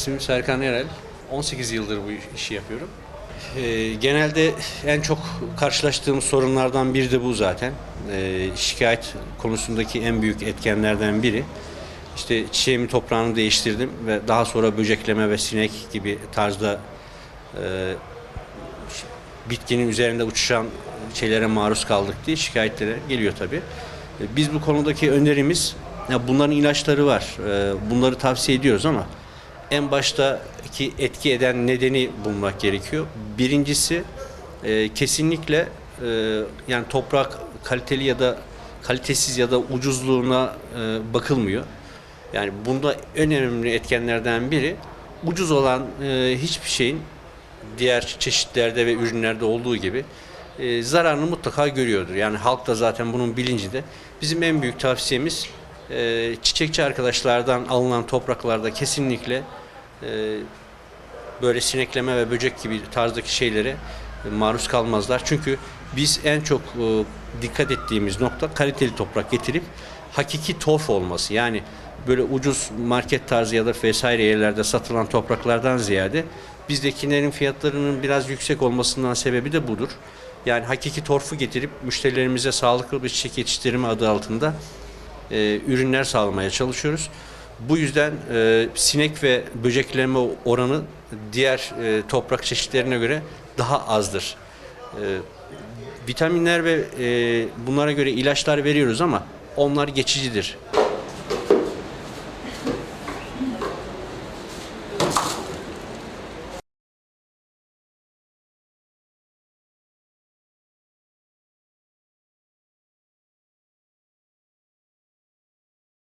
İsmim Serkan Erel. 18 yıldır bu işi yapıyorum. Ee, genelde en çok karşılaştığım sorunlardan biri de bu zaten. Ee, şikayet konusundaki en büyük etkenlerden biri. İşte çiçeğimi toprağını değiştirdim ve daha sonra böcekleme ve sinek gibi tarzda e, bitkinin üzerinde uçuşan şeylere maruz kaldık diye şikayetlere geliyor tabii. E, Biz bu konudaki önerimiz, ya bunların ilaçları var. E, Bunları tavsiye ediyoruz ama en baştaki etki eden nedeni bulmak gerekiyor. Birincisi e, kesinlikle e, yani toprak kaliteli ya da kalitesiz ya da ucuzluğuna e, bakılmıyor. Yani bunda en önemli etkenlerden biri ucuz olan e, hiçbir şeyin diğer çeşitlerde ve ürünlerde olduğu gibi e, zararını mutlaka görüyordur. Yani halk da zaten bunun bilincinde. Bizim en büyük tavsiyemiz e, çiçekçi arkadaşlardan alınan topraklarda kesinlikle e, böyle sinekleme ve böcek gibi tarzdaki şeylere e, maruz kalmazlar. Çünkü biz en çok e, dikkat ettiğimiz nokta kaliteli toprak getirip hakiki torf olması. Yani böyle ucuz market tarzı ya da vesaire yerlerde satılan topraklardan ziyade bizdekilerin fiyatlarının biraz yüksek olmasından sebebi de budur. Yani hakiki torfu getirip müşterilerimize sağlıklı bir çiçek yetiştirme adı altında e, ürünler sağlamaya çalışıyoruz. Bu yüzden e, sinek ve böcekleme oranı diğer e, toprak çeşitlerine göre daha azdır. E, vitaminler ve e, bunlara göre ilaçlar veriyoruz ama onlar geçicidir.